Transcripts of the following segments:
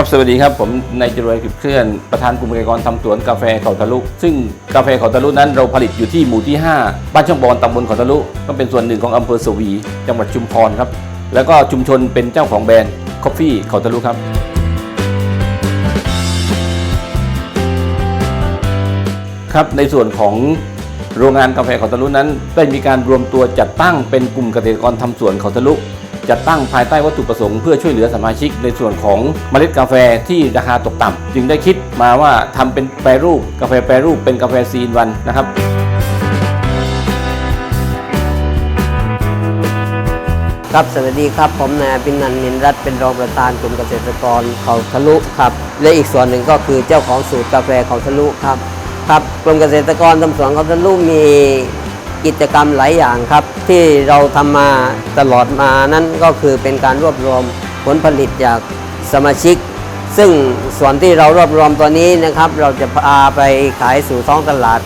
ับสวัสดีครับผมนายจรวยกิบเคลื่อนประธานกลุ่มเกษตรกรทำสวนกาแฟเขาทะลุ ซึ่งกาแฟเขาทะลุนั้นเราผลิตอยู่ที่หมู่ที่ 5 บ้านช่องบอนตำบลเขาทะลุก็เป็นส่วนหนึ่งของอำเภอสวี จังหวัดชุมพรครับ แล้วก็ชุมชนเป็นเจ้าของแบรนด์คอฟฟี่เขาทะลุครับ ครับในส่วนของโรงงานกาแฟเขาทะลุนั้น ได้มีการรวมตัวจัดตั้งเป็นกลุ่มเกษตรกรทำสวนเขาทะลุ จัดตั้งภายใต้วัตถุประสงค์เพื่อช่วยเหลือสมาชิกในส่วนของเมล็ดกาแฟที่ราคาตกต่ำจึงได้คิดมาว่าทำเป็นแปรรูปกาแฟแปรรูปเป็นกาแฟซีนวันนะครับครับสวัสดีครับ ผมนายอภินันนินรัตน์เป็นรองประธานกลุ่มเกษตรกรเขาทะลุครับ และอีกส่วนหนึ่งก็คือเจ้าของสูตรกาแฟเขาทะลุครับครับกลุ่มเกษตรกรทำสวนเขาทะลุมี กิจกรรมหลายอย่างครับ ที่เราทำมาตลอดมานั่นก็คือเป็นการรวบรวมผลผลิตจากสมาชิก ซึ่งส่วนที่เรารวบรวมตัวนี้นะครับ เราจะพาไปขายสู่ท้องตลาด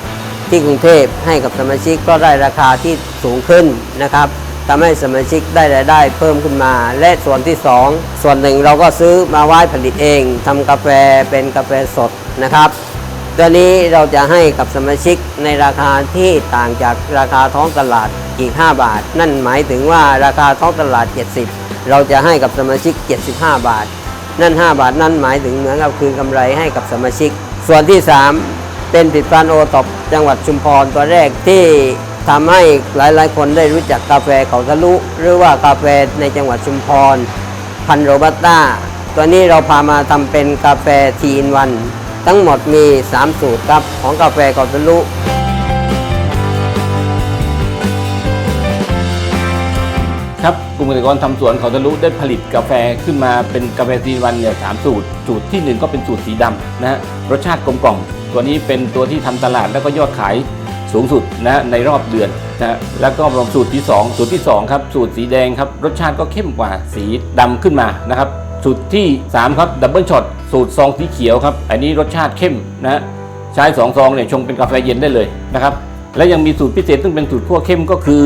ที่กรุงเทพให้กับสมาชิกก็ได้ราคาที่สูงขึ้นนะครับทำให้สมาชิกได้รายได้เพิ่มขึ้นมา และส่วนที่ 2 ส่วนหนึ่งเราก็ซื้อมาไว้ผลิตเองทำกาแฟเป็นกาแฟสดนะครับ ตัวนี้เราจะให้กับสมาชิกในราคาที่ต่างจากราคาท้องตลาดอีก 5 บาท นั่นหมายถึงว่าราคาท้องตลาด 70 เราจะให้กับสมาชิก 75 บาท นั่น 5 บาทนั่นหมายถึงเหมือนกับคืนกำไรให้กับสมาชิก ส่วนที่ 3 เป็นผลิตภัณฑ์โอท็อปจังหวัดชุมพรตัวแรกที่ทำให้หลาย ๆ คนได้รู้จักกาแฟเขาทะลุ หรือว่ากาแฟในจังหวัดชุมพร พันโรบัสต้าตัวนี้เราพามาทำเป็นกาแฟทีอินวัน ทั้งหมดมี 3 สูตรครับ ของกาแฟเขาทะลุครับกลุ่มเกษตรกรทำสวนเขาทะลุได้ผลิตกาแฟขึ้นมาเป็นกาแฟซีวันเนี่ยสามสูตร สูตรที่หนึ่งก็เป็นสูตรสีดำนะฮะรสชาติกลมกล่อม ตัวนี้เป็นตัวที่ทำตลาดแล้วก็ยอดขายสูงสุดนะฮะในรอบเดือนนะฮะแล้วก็รวมสูตรที่ 2 สูตรที่2ครับสูตรสีแดงครับรสชาติก็เข้มกว่าสีดำขึ้นมานะครับ สูตรที่ 3 ครับดับเบิลช็อตสูตรซองสีเขียวครับ อันนี้รสชาติเข้มนะใช้สองซองเนี่ยชงเป็นกาแฟเย็นได้เลยนะครับ และยังมีสูตรพิเศษซึ่งเป็นสูตรคั่วเข้มก็คือ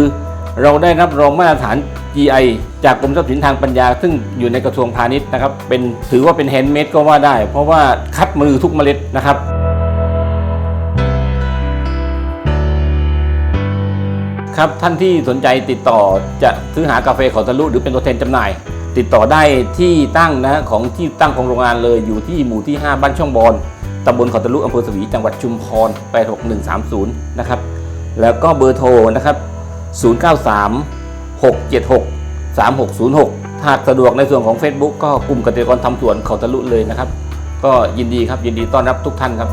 เราได้รับรองมาตรฐาน GI จากกรมทรัพย์สินทางปัญญา ซึ่งอยู่ในกระทรวงพาณิชย์นะครับเป็นถือว่าเป็นแฮนด์เมดก็ว่าได้ เพราะว่าคัดมือทุกเมล็ดนะครับครับท่านที่สนใจติดต่อจะซื้อหากาแฟขาทะลุหรือเป็นตัวแทนจำหน่าย ติดต่อได้ที่ตั้งนะของที่ตั้งของโรงงานเลยอยู่ที่หมู่ที่ 5 บ้านช่องบอนตำบลเขาทะลุอำเภอสวีจังหวัดชุมพร 86130 นะครับ แล้วก็เบอร์โทรนะครับ 093 676 3606 หากสะดวกในส่วนของ Facebook ก็กลุ่มเกษตรกรทำสวนเขาทะลุเลยนะครับ ก็ยินดีครับยินดีต้อนรับทุกท่านครับ